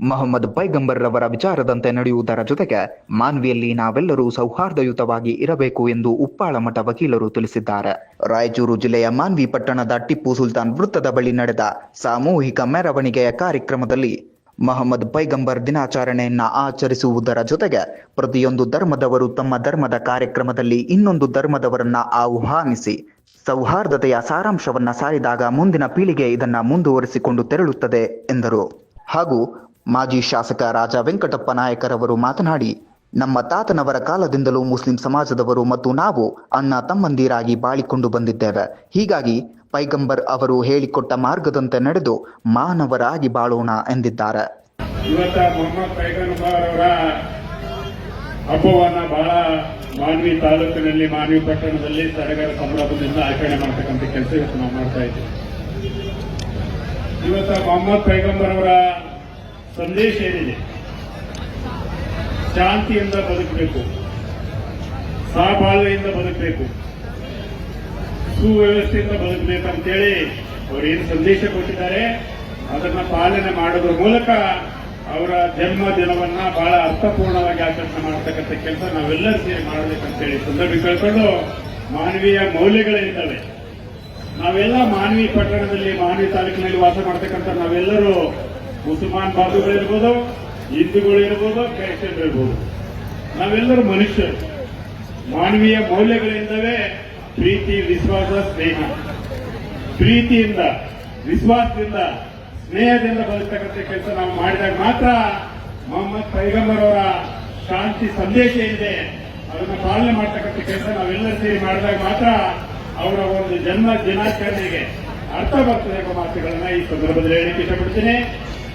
ಮೊಹಮ್ಮದ್ ಪೈಗಂಬರ್ ರವರ ವಿಚಾರದಂತೆ ನಡೆಯುವುದರ ಜೊತೆಗೆ ಮಾನ್ವಿಯಲ್ಲಿ ನಾವೆಲ್ಲರೂ ಸೌಹಾರ್ದಯುತವಾಗಿ ಇರಬೇಕು ಎಂದು ಉಪ್ಪಾಳ ಮಠ ವಕೀಲರು ತಿಳಿಸಿದ್ದಾರೆ. ರಾಯಚೂರು ಜಿಲ್ಲೆಯ ಮಾನ್ವಿ ಪಟ್ಟಣದ ಟಿಪ್ಪು ಸುಲ್ತಾನ್ ವೃತ್ತದ ಬಳಿ ನಡೆದ ಸಾಮೂಹಿಕ ಮೆರವಣಿಗೆಯ ಕಾರ್ಯಕ್ರಮದಲ್ಲಿ ಮೊಹಮ್ಮದ್ ಪೈಗಂಬರ್ ದಿನಾಚರಣೆಯನ್ನ ಆಚರಿಸುವುದರ ಜೊತೆಗೆ ಪ್ರತಿಯೊಂದು ಧರ್ಮದವರು ತಮ್ಮ ಧರ್ಮದ ಕಾರ್ಯಕ್ರಮದಲ್ಲಿ ಇನ್ನೊಂದು ಧರ್ಮದವರನ್ನ ಆಹ್ವಾನಿಸಿ ಸೌಹಾರ್ದತೆಯ ಸಾರಾಂಶವನ್ನ ಸಾರಿದಾಗ ಮುಂದಿನ ಪೀಳಿಗೆ ಇದನ್ನ ಮುಂದುವರಿಸಿಕೊಂಡು ತೆರಳುತ್ತದೆ ಎಂದರು. ಹಾಗೂ ಮಾಜಿ ಶಾಸಕ ರಾಜ ವೆಂಕಟಪ್ಪ ನಾಯಕರವರು ಮಾತನಾಡಿ, ನಮ್ಮ ತಾತನವರ ಕಾಲದಿಂದಲೂ ಮುಸ್ಲಿಂ ಸಮಾಜದವರು ಮತ್ತು ನಾವು ಅಣ್ಣ ತಮ್ಮಂದಿರಾಗಿ ಬಾಳಿಕೊಂಡು ಬಂದಿದ್ದೇವೆ. ಹೀಗಾಗಿ ಪೈಗಂಬರ್ ಅವರು ಹೇಳಿಕೊಟ್ಟ ಮಾರ್ಗದಂತೆ ನಡೆದು ಮಾನವರಾಗಿ ಬಾಳೋಣ ಎಂದಿದ್ದಾರೆ. ಹಬ್ಬವನ್ನ ಬಹಳ ಮಾನ್ವಿ ತಾಲೂಕಿನಲ್ಲಿ ಮಾನ್ವಿ ಪಟ್ಟಣದಲ್ಲಿ ಸಡಗರ ಸಂಭ್ರಮದಿಂದ ಆಚರಣೆ ಮಾಡ್ತಕ್ಕಂಥ ಕೆಲಸ ಇವತ್ತು ನಾವು ಮಾಡ್ತಾ ಇದ್ದೀವಿ. ಇವತ್ತ ಮೊಹಮ್ಮದ್ ಪೈಗಂಬರ್ ಅವರ ಸಂದೇಶ ಏನಿದೆ? ಶಾಂತಿಯಿಂದ ಬದುಕಬೇಕು. ಸಹಬಾಳ್ವೆಯಿಂದ ಬದುಕಬೇಕು. ಸುವ್ಯವಸ್ಥೆಯಿಂದ ಬದುಕಬೇಕಂತೇಳಿ ಅವರು ಏನು ಸಂದೇಶ ಕೊಟ್ಟಿದ್ದಾರೆ, ಅದನ್ನ ಪಾಲನೆ ಮಾಡೋದ್ರ ಮೂಲಕ ಅವರ ಜನ್ಮ ದಿನವನ್ನ ಬಹಳ ಅರ್ಥಪೂರ್ಣವಾಗಿ ಆಚರಣೆ ಮಾಡತಕ್ಕಂಥ ಕೆಲಸ ನಾವೆಲ್ಲರೂ ಸೇರಿ ಮಾಡಬೇಕಂತೇಳಿ ಸಂದರ್ಭ ಕೇಳ್ಕೊಂಡು ಮಾನವೀಯ ಮೌಲ್ಯಗಳೇನಿದ್ದಾವೆ ನಾವೆಲ್ಲ ಮಾನವಿ ಪಟ್ಟಣದಲ್ಲಿ ಮಾನವಿ ತಾಲೂಕಿನಲ್ಲಿ ವಾಸ ಮಾಡ್ತಕ್ಕಂಥ ನಾವೆಲ್ಲರೂ ಮುಸಲ್ಮಾನ್ ಬಾಂಧವಗಳಿರ್ಬೋದು ಹಿಂದೂಗಳು ಇರ್ಬೋದು ಕ್ರೈಸ್ತರು ಇರ್ಬೋದು. ನಾವೆಲ್ಲರೂ ಮನುಷ್ಯರು. ಮಾನವೀಯ ಮೌಲ್ಯಗಳಿಂದವೇ ಪ್ರೀತಿ, ವಿಶ್ವಾಸ, ಸ್ನೇಹ. ಪ್ರೀತಿಯಿಂದ, ವಿಶ್ವಾಸದಿಂದ, ಸ್ನೇಹದಿಂದ ಬದುಕ್ತಕ್ಕಂಥ ಕೆಲಸ ನಾವು ಮಾಡಿದಾಗ ಮಾತ್ರ ಮೊಹಮ್ಮದ್ ಪೈಗಂಬರ್ ಅವರ ಶಾಂತಿ ಸಂದೇಶ ಏನಿದೆ, ಅದನ್ನು ಪಾಲನೆ ಮಾಡ್ತಕ್ಕಂಥ ಕೆಲಸ ನಾವೆಲ್ಲರೂ ಸೇರಿ ಮಾಡಿದಾಗ ಮಾತ್ರ ಅವರ ಒಂದು ಜನ್ಮ ದಿನಾಚರಣೆಗೆ ಅರ್ಥ ಬರ್ತದೆ ಎಂಬ ಮಾತುಗಳನ್ನ ಈ ಸಂದರ್ಭದಲ್ಲಿ ಹೇಳಲಿಕ್ಕೆ ಇಷ್ಟಪಡ್ತೀನಿ.